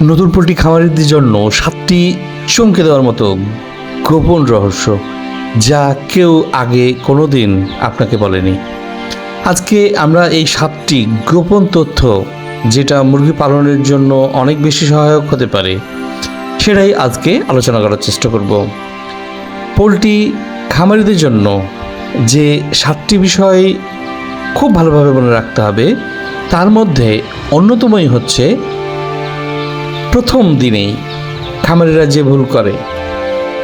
নতুন পোলট্রি খামারিদের জন্য সাতটি চমকে দেওয়ার মতো গোপন রহস্য যা কেউ আগে কোনো দিন আপনাকে বলেনি। আজকে আমরা এই সাতটি গোপন তথ্য যেটা মুরগি পালনের জন্য অনেক বেশি সহায়ক হতে পারে, সেটাই আজকে আলোচনা করার চেষ্টা করব। পোলট্রি খামারিদের জন্য যে সাতটি বিষয় খুব ভালোভাবে মনে রাখতে হবে, তার মধ্যে অন্যতমই হচ্ছে প্রথম দিনেই খামারিরা যে ভুল করে।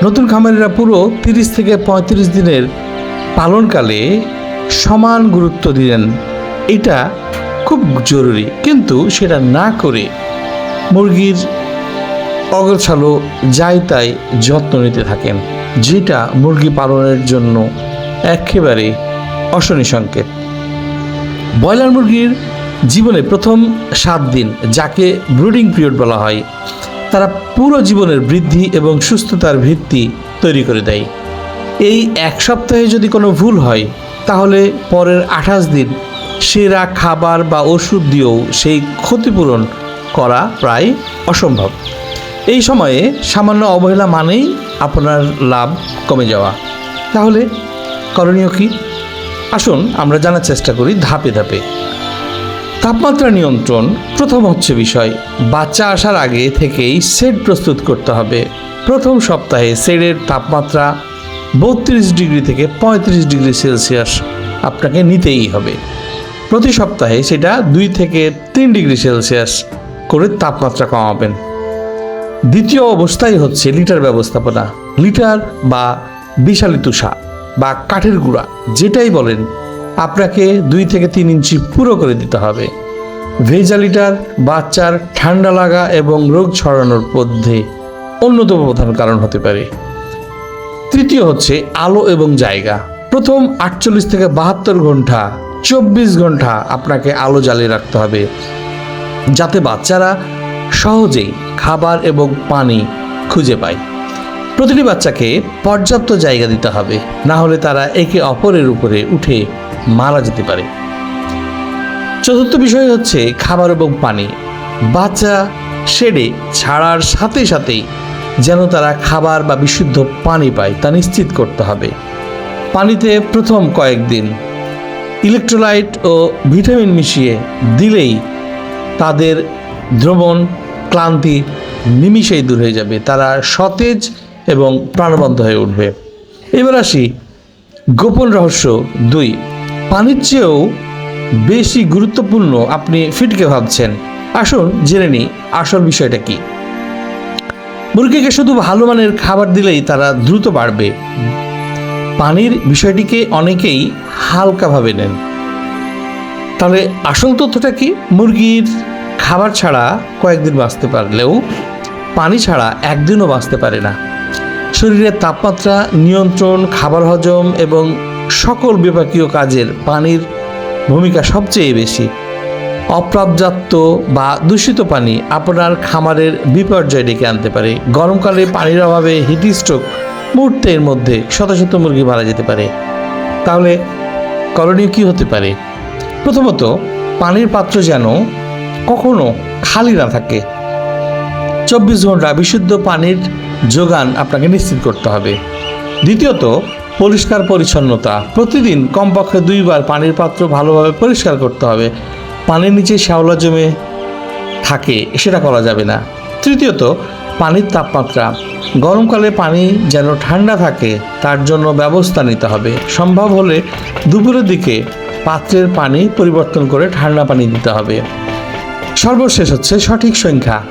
নতুন খামারিরা পুরো তিরিশ থেকে পঁয়ত্রিশ দিনের পালনকালে সমান গুরুত্ব দিলেন। এটা খুব জরুরি। কিন্তু সেটা না করে মুরগির অগোছালো যাই তাই যত্ন নিতে থাকেন, যেটা মুরগি পালনের জন্য একেবারে অশনি সংকেত। ব্রয়লার মুরগির জীবনে প্রথম সাত দিন, যাকে ব্রুডিং পিরিয়ড বলা হয়, তারা পুরো জীবনের বৃদ্ধি এবং সুস্থতার ভিত্তি তৈরি করে দেয়। এই এক সপ্তাহে যদি কোনো ভুল হয়, তাহলে পরের আঠাশ দিন সেরা খাবার বা ওষুধ দিয়েও সেই ক্ষতিপূরণ করা প্রায় অসম্ভব। এই সময়ে সামান্য অবহেলা মানেই আপনার লাভ কমে যাওয়া। তাহলে করণীয় কি? আসুন আমরা জানার চেষ্টা করি ধাপে ধাপে। তাপমাত্রা নিয়ন্ত্রণ প্রথম হচ্ছে বিষয়। বাচ্চা আসার আগে থেকেই সেট প্রস্তুত করতে হবে। প্রথম সপ্তাহে সেটের তাপমাত্রা বত্রিশ ডিগ্রি থেকে পঁয়ত্রিশ ডিগ্রি সেলসিয়াস আপনাকে নিতেই হবে। প্রতি সপ্তাহে সেটা দুই থেকে তিন ডিগ্রি সেলসিয়াস করে তাপমাত্রা কমাবেন। দ্বিতীয় অবস্থায় হচ্ছে লিটার ব্যবস্থাপনা। লিটার বা বিশালী তুষা বা কাঠের গুঁড়া, যেটাই বলেন আপনাকে দুই থেকে তিন ইঞ্চি পুরো করে দিতে হবে। ভেজালিটার বাচ্চার ঠান্ডা লাগা এবং রোগ ছড়ানোর মধ্যে অন্যতম প্রধান কারণ হতে পারে। তৃতীয় হচ্ছে আলো এবং জায়গা। প্রথম আটচল্লিশ থেকে বাহাত্তর ঘণ্টা, চব্বিশ ঘণ্টা আপনাকে আলো জ্বালিয়ে রাখতে হবে। যাতে বাচ্চারা সহজেই খাবার এবং পানি খুঁজে পায়। প্রতিটি বাচ্চাকে পর্যাপ্ত জায়গা দিতে হবে। না হলে তারা একে অপরের উপরে উঠে মারা যেতে পারে। চতুর্থ বিষয় হচ্ছে খাবার এবং পানি। বাচ্চা শেডে ছাড়ার সাথে সাথেই যেন তারা খাবার বা বিশুদ্ধ পানি পায় তা নিশ্চিত করতে হবে। পানিতে প্রথম কয়েকদিন ইলেকট্রোলাইট ও ভিটামিন মিশিয়ে দিলেই তাদের দ্রবণ ক্লান্তি নিমিষেই দূর হয়ে যাবে। তারা সতেজ এবং প্রাণবন্ত হয়ে উঠবে। এবার আসি গোপন রহস্য দুই। পানির চেয়েও বেশি গুরুত্বপূর্ণ আপনি ফিটকে ভাবছেন। আসুন জেনে নিই আসল বিষয়টা কি। মুরগিকে শুধু ভালো মানের খাবার দিলেই তারা দ্রুত বাড়বে। পানির বিষয়টিকে অনেকেই হালকাভাবে নেন। তাহলে আসল তথ্যটা কি? মুরগির খাবার ছাড়া কয়েকদিন বাঁচতে পারলেও পানি ছাড়া একদিনও বাঁচতে পারে না। শরীরের তাপমাত্রা, নিয়ন্ত্রণ, খাবার হজম এবং সকল বিপাকীয় কাজের পানির ভূমিকা সবচেয়ে বেশি। অপ্রাপ্যাপ্ত বা দূষিত পানি আপনার খামারের বিপর্যয় ডেকে আনতে পারে। গরমকালে পানির অভাবে হিট স্ট্রোক মুহূর্তের মধ্যে শত শত মুরগি মারা যেতে পারে। তাহলে করণীয় কী হতে পারে? প্রথমত, পানির পাত্র যেন কখনো খালি না থাকে। চব্বিশ ঘণ্টা বিশুদ্ধ পানির যোগান আপনাকে নিশ্চিত করতে হবে। দ্বিতীয়ত পরিষ্কার পরিচ্ছন্নতা। প্রতিদিন কমপক্ষে দুইবার পানির পাত্র ভালোভাবে পরিষ্কার করতে হবে। পানির নিচে শ্যাওলা জমে থাকে, সেটা করা যাবে না। তৃতীয়ত, পানির তাপমাত্রা। গরমকালে পানি যেন ঠান্ডা থাকে, তার জন্য ব্যবস্থা নিতে হবে। সম্ভব হলে দুপুরের দিকে পাত্রের পানি পরিবর্তন করে ঠান্ডা পানি দিতে হবে। সর্বশেষ হচ্ছে সঠিক সংখ্যা।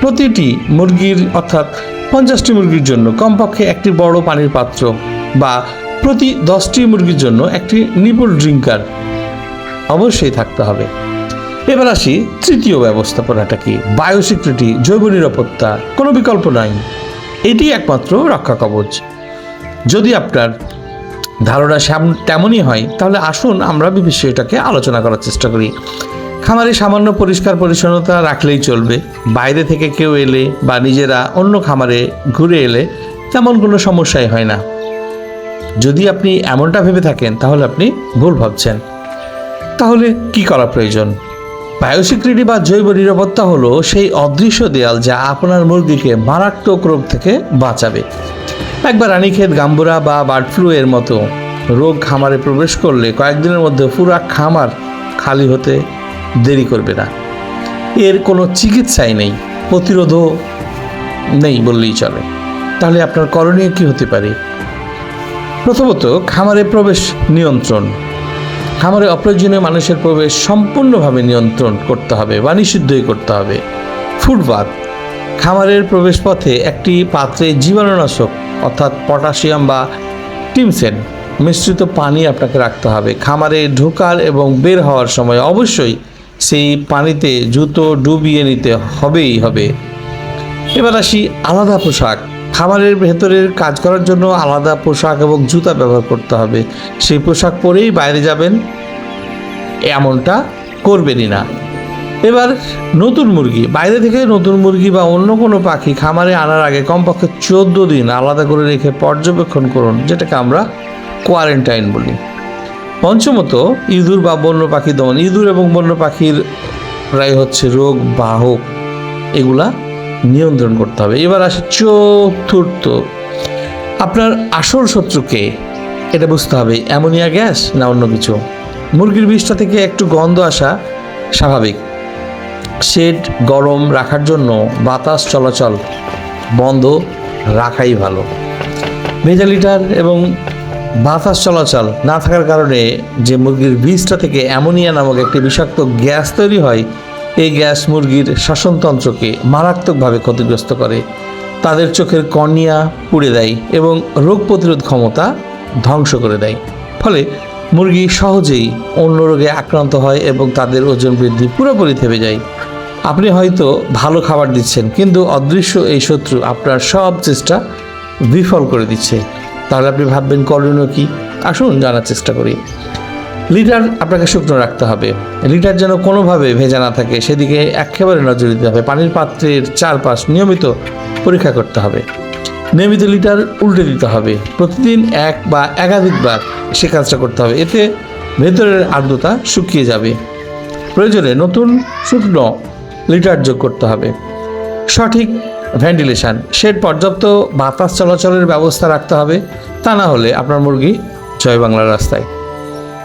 প্রতিটি মুরগির, অর্থাৎ পঞ্চাশটি মুরগির জন্য কমপক্ষে একটি বড় পানির পাত্র। বা প্রতি দশটি মুরগির জন্য একটি নিপুল ড্রিঙ্কার অবশ্যই থাকতে হবে। এবার আসি তৃতীয় ব্যবস্থাপনাটা কি? বায়োসিকিউরিটি জৈব নিরাপত্তা, কোনো বিকল্প নাই। এটি একমাত্র রক্ষা কবচ। যদি আপনার ধারণা তেমনই হয়, তাহলে আসুন আমরা বিষয়টাকে আলোচনা করার চেষ্টা করি। খামারে সামান্য পরিষ্কার পরিচ্ছন্নতা রাখলেই চলবে। বাইরে থেকে কেউ এলে বা নিজেরা অন্য খামারে ঘুরে এলে তেমন কোনো সমস্যাই হয় না। যদি আপনি এমনটা ভেবে থাকেন, তাহলে আপনি ভুল ভাবছেন। তাহলে কি করা প্রয়োজন? বায়োসিকিউরিটি বা জৈব নিরাপত্তা হলো সেই অদৃশ্য দেয়াল যা আপনার মুরগিকে মারাত্মক রোগ থেকে বাঁচাবে। একবার রানীক্ষেত, গাম্বুরা বা বার্ড ফ্লু এর মতো রোগ খামারে প্রবেশ করলে কয়েকদিনের মধ্যে পুরা খামার খালি হতে দেরি করবে না। এর কোনো চিকিৎসাই নেই, প্রতিরোধও নেই বললেই চলে। তাহলে আপনার করণীয় কি হতে পারে? প্রথমত, খামারে প্রবেশ নিয়ন্ত্রণ। খামারে অপ্রয়োজনীয় মানুষের প্রবেশ সম্পূর্ণভাবে নিয়ন্ত্রণ করতে হবে বা নিষিদ্ধই করতে হবে। ফুটপাত। খামারের প্রবেশপথে একটি পাত্রে জীবাণুনাশক, অর্থাৎ পটাশিয়াম বা টিমসেন, মিশ্রিত পানি আপনাকে রাখতে হবে। খামারে ঢোকার এবং বের হওয়ার সময় অবশ্যই সেই পানিতে জুতো ডুবিয়ে নিতে হবেই হবে। এবার আসি আলাদা পোশাক। খামারের ভেতরের কাজ করার জন্য আলাদা পোশাক এবং জুতা ব্যবহার করতে হবে। সেই পোশাক পরেই বাইরে যাবেন, এমনটা করবেনই না। এবার নতুন মুরগি। বাইরে থেকে নতুন মুরগি বা অন্য কোনো পাখি খামারে আনার আগে কমপক্ষে চোদ্দ দিন আলাদা করে রেখে পর্যবেক্ষণ করুন, যেটাকে আমরা কোয়ারেন্টাইন বলি। পঞ্চমত, ইঁদুর বা বন্য পাখি দমন। ইঁদুর এবং বন্য পাখির প্রায় হচ্ছে রোগ বাহক। এগুলা নিয়ন্ত্রণ করতে হবে। এবার আসে চতুর্থ। আপনার আসল শত্রুকে এটা বুঝতে হবে, অ্যামোনিয়া গ্যাস না অন্য কিছু? মুরগির বিষটা থেকে একটু গন্ধ আসা স্বাভাবিক। শেড গরম রাখার জন্য বাতাস চলাচল বন্ধ রাখাই ভালো। ভেজালিটার এবং বাতাস চলাচল না থাকার কারণে যে মুরগির বীজটা থেকে অ্যামোনিয়া নামক একটি বিষাক্ত গ্যাস তৈরি হয় এই গ্যাস মুরগির শ্বসনতন্ত্রকে মারাত্মকভাবে ক্ষতিগ্রস্ত করে। তাদের চোখের কর্নিয়া পুড়ে দেয় এবং রোগ প্রতিরোধ ক্ষমতা ধ্বংস করে দেয়। ফলে মুরগি সহজেই অন্য রোগে আক্রান্ত হয় এবং তাদের ওজন বৃদ্ধি পুরোপুরি থেমে যায়। আপনি হয়তো ভালো খাবার দিচ্ছেন, কিন্তু অদৃশ্য এই শত্রু আপনার সব চেষ্টা বিফল করে দিচ্ছে। তাহলে আপনি ভাববেন করণীয় কি? আসুন জানার চেষ্টা করি। লিটার আপনাকে শুকনো রাখতে হবে। লিটার যেন কোনোভাবে ভেজা না থাকে, সেদিকে একেবারে নজর দিতে হবে। পানির পাত্রের চারপাশ নিয়মিত পরীক্ষা করতে হবে। নিয়মিত লিটার উল্টে দিতে হবে। প্রতিদিন এক বা একাধিকবার সে কাজটা করতে হবে। এতে ভেতরের আর্দ্রতা শুকিয়ে যাবে। প্রয়োজনে নতুন শুকনো লিটার যোগ করতে হবে। সঠিক ভেন্টিলেশন, শেড পর্যাপ্ত বাতাস চলাচলের ব্যবস্থা রাখতে হবে। তা না হলে আপনার মুরগি জয় বাংলার রাস্তায়।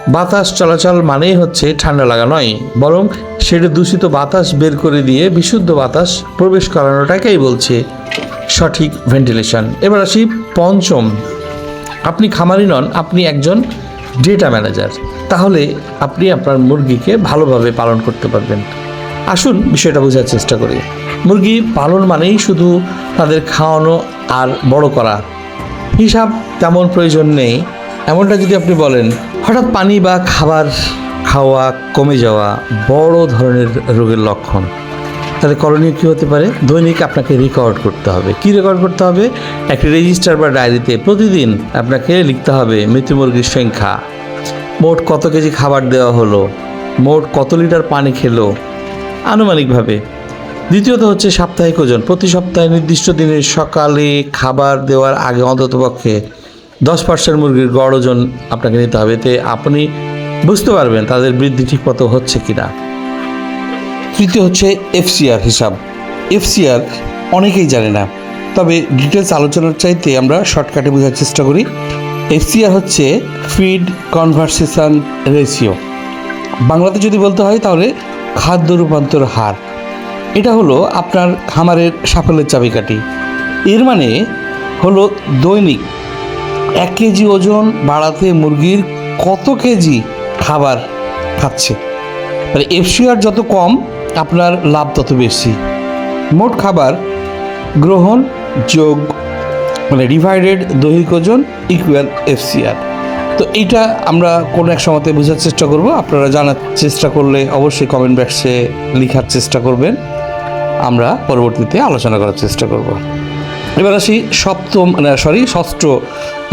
বাতাস চলাচল মানেই হচ্ছে ঠান্ডা লাগা নয়, বরং সেটা দূষিত বাতাস বের করে দিয়ে বিশুদ্ধ বাতাস প্রবেশ করানোটাকেই বলছে সঠিক ভেন্টিলেশন। এবার আসি পঞ্চম। আপনি খামারি নন, আপনি একজন ডেটা ম্যানেজার তাহলে আপনি আপনার মুরগিকে ভালোভাবে পালন করতে পারবেন। আসুন বিষয়টা বোঝার চেষ্টা করি। মুরগি পালন মানেই শুধু তাদের খাওয়ানো আর বড় করা। হিসাব তেমন প্রয়োজন নেই। এমনটা যদি আপনি বলেন হঠাৎ পানি বা খাবার খাওয়া কমে যাওয়া বড় ধরনের রোগের লক্ষণ। তাহলে করণীয় কী হতে পারে? দৈনিক আপনাকে রেকর্ড করতে হবে। কি রেকর্ড করতে হবে? একটি রেজিস্টার বা ডায়েরিতে প্রতিদিন আপনাকে লিখতে হবে মৃত্যু মুরগির সংখ্যা। মোট কত কেজি খাবার দেওয়া হলো? মোট কত লিটার পানি খেলো? আনুমানিকভাবে। দ্বিতীয়ত হচ্ছে সাপ্তাহিক ওজন। প্রতি সপ্তাহে নির্দিষ্ট দিনে সকালে খাবার দেওয়ার আগে অন্ততপক্ষে দশ পার্সেন্ট মুরগির গড় ওজন আপনাকে নিতে হবে এতে আপনি বুঝতে পারবেন তাদের বৃদ্ধি ঠিকমতো হচ্ছে কি না তৃতীয় হচ্ছে এফসিআর হিসাব। এফসিআর অনেকেই জানে না, তবে ডিটেলস আলোচনার চাইতে আমরা শর্টকাটে বোঝার চেষ্টা করি। এফসিআর হচ্ছে ফিড কনভার্সেশন রেশিও। বাংলাতে যদি বলতে হয় তাহলে খাদ্য রূপান্তর হার। এটা হলো আপনার খামারের সাফল্যের চাবিকাঠি। এর মানে হলো দৈনিক এক কেজি ওজন বাড়াতে মুরগির কত কেজি খাবার খাচ্ছে? মানে এফসিআর যত কম, আপনার লাভ তত বেশি। মোট খাবার গ্রহণ যোগ মানে ডিভাইডেড দৈহিক ওজন ইকুয়াল এফসিআর। তো এইটা আমরা কোনো এক সময়তে বোঝার চেষ্টা করব। আপনারা জানার চেষ্টা করলে অবশ্যই কমেন্ট বক্সে লেখার চেষ্টা করবেন। আমরা পরবর্তীতে আলোচনা করার চেষ্টা করব। এবার আসি সপ্তম সরি ষষ্ঠ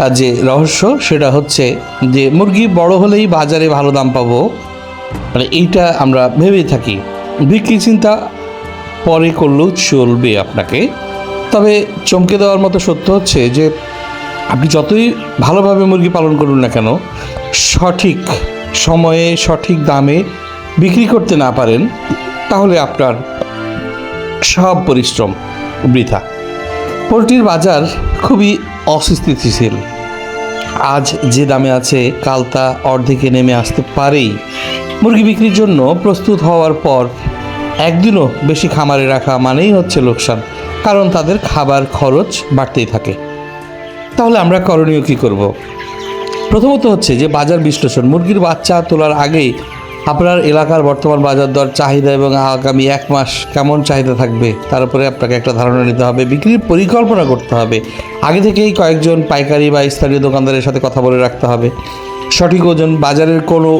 যে রহস্য সেটা হচ্ছে যে মুরগি বড় হলেই বাজারে ভালো দাম পাবো। মানে এইটা আমরা ভেবেই থাকি। বিক্রি চিন্তা পরে করলেও চলবে আপনাকে। তবে চমকে দেওয়ার মতো সত্য হচ্ছে যে আপনি যতই ভালোভাবে মুরগি পালন করুন না কেন, সঠিক সময়ে, সঠিক দামে বিক্রি করতে না পারেন, তাহলে আপনার সব পরিশ্রম বৃথা। পোলট্রির বাজার খুবই অস্থিতিশীল। আজ যে দামে আছে, কাল তা অর্ধেকে নেমে আসতে পারেই। মুরগি বিক্রির জন্য প্রস্তুত হওয়ার পর একদিনও বেশি খামারে রাখা মানেই হচ্ছে লোকসান, কারণ তাদের খাবার খরচ বাড়তেই থাকে। তাহলে আমরা করণীয় কী করব? প্রথমত হচ্ছে যে বাজার বিশ্লেষণ। মুরগির বাচ্চা তোলার আগেই আপনার এলাকার বর্তমান বাজার দর, চাহিদা এবং আগামী এক মাস কেমন চাহিদা থাকবে, তার উপরে আপনাকে একটা ধারণা নিতে হবে, বিক্রির পরিকল্পনা করতে হবে। আগে থেকেই কয়েকজন পাইকারি বা স্থানীয় দোকানদারের সাথে কথা বলে রাখতে হবে। সঠিক ওজন, বাজারের কোনো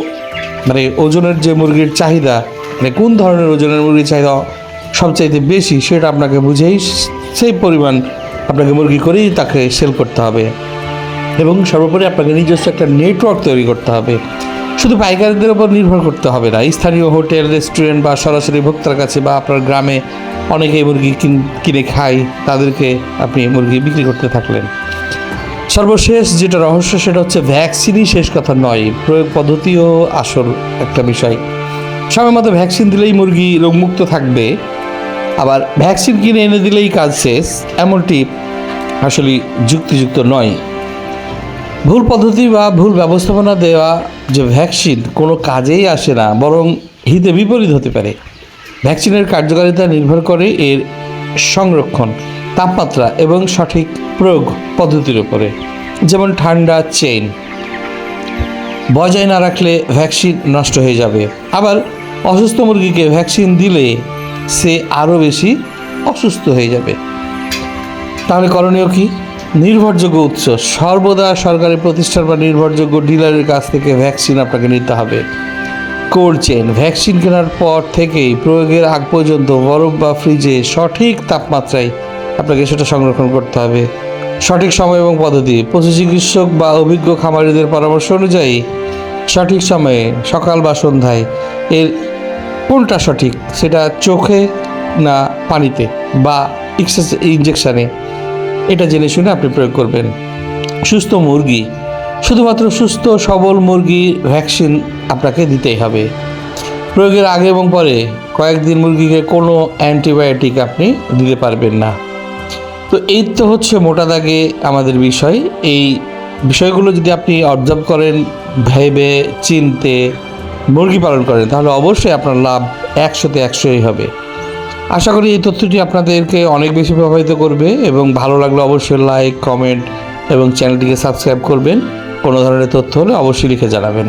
মানে ওজনের যে মুরগির চাহিদা মানে কোন ধরনের ওজনের মুরগির চাহিদা সবচাইতে বেশি, সেটা আপনাকে বুঝেই সেই পরিমাণ আপনাকে মুরগি করেই তাকে সেল করতে হবে। এবং সর্বোপরি আপনাকে নিজস্ব একটা নেটওয়ার্ক তৈরি করতে হবে। শুধু পাইকারদের উপর নির্ভর করতে হবে না। স্থানীয় হোটেল, রেস্টুরেন্ট বা সরাসরি ভোক্তার কাছে বা আপনার গ্রামে অনেকেই মুরগি কিন- খায়। তাদেরকে আপনি মুরগি বিক্রি করতে থাকলেন। সর্বশেষ যেটা রহস্য, সেটা হচ্ছে ভ্যাকসিনই শেষ কথা নয়। প্রয়োগ পদ্ধতিও আসল একটা বিষয়। সময় মতো ভ্যাকসিন দিলেই মুরগি রোগমুক্ত থাকবে। আবার ভ্যাকসিন কিনে এনে দিলেই কাজ শেষ। এমনটি আসলে যুক্তিযুক্ত নয়। ভুল পদ্ধতি বা ভুল ব্যবস্থাপনা দেওয়া যে ভ্যাকসিন কোনো কাজেই আসে না, বরং হিতে বিপরীত হতে পারে। ভ্যাকসিনের কার্যকারিতা নির্ভর করে এর সংরক্ষণ, তাপমাত্রা এবং সঠিক প্রয়োগ পদ্ধতির উপরে। যেমন ঠান্ডা চেইন বজায় না রাখলে ভ্যাকসিন নষ্ট হয়ে যাবে। আবার অসুস্থ মুরগিকে ভ্যাকসিন দিলে সে আরও বেশি অসুস্থ হয়ে যাবে। তাহলে করণীয় কি? নির্ভরযোগ্য উৎস। সর্বদা সরকারি প্রতিষ্ঠান বা নির্ভরযোগ্য ডিলারের কাছ থেকে ভ্যাকসিন আপনাকে নিতে হবে। কোল্ড চেন ভ্যাকসিন কেনার পর থেকেই, প্রয়োগের আগ পর্যন্ত বরফ বা ফ্রিজে সঠিক তাপমাত্রায় আপনাকে সেটা সংরক্ষণ করতে হবে। সঠিক সময় এবং পদ্ধতি, পশু চিকিৎসক বা অভিজ্ঞ খামারিদের পরামর্শ অনুযায়ী সঠিক সময়ে সকাল বা সন্ধ্যায় এর কোনটা সঠিক সেটা চোখে না পানিতে বা ইঞ্জেকশানে এটা জেনে শুনে আপনি প্রয়োগ করবেন। সুস্থ মুরগি, শুধুমাত্র সুস্থ, সবল মুরগি ভ্যাকসিন আপনাকে দিতেই হবে। প্রয়োগের আগে এবং পরে কয়েকদিন মুরগিকে কোনো অ্যান্টিবায়োটিক আপনি দিতে পারবেন না। তো এই তো হচ্ছে মোটা দাগে আমাদের বিষয়। এই বিষয়গুলো যদি আপনি অবজার্ভ করেন, ভেবে চিনতে, মুরগি পালন করেন, তাহলে অবশ্যই আপনার লাভ একশোতে একশোই হবে। আশা করি এই তথ্যটি আপনাদেরকে অনেক বেশি প্রভাবিত করবে এবং ভালো লাগলে অবশ্যই লাইক কমেন্ট এবং চ্যানেলটিকে সাবস্ক্রাইব করবেন। কোনো ধরনের তথ্য হলে অবশ্যই লিখে জানাবেন।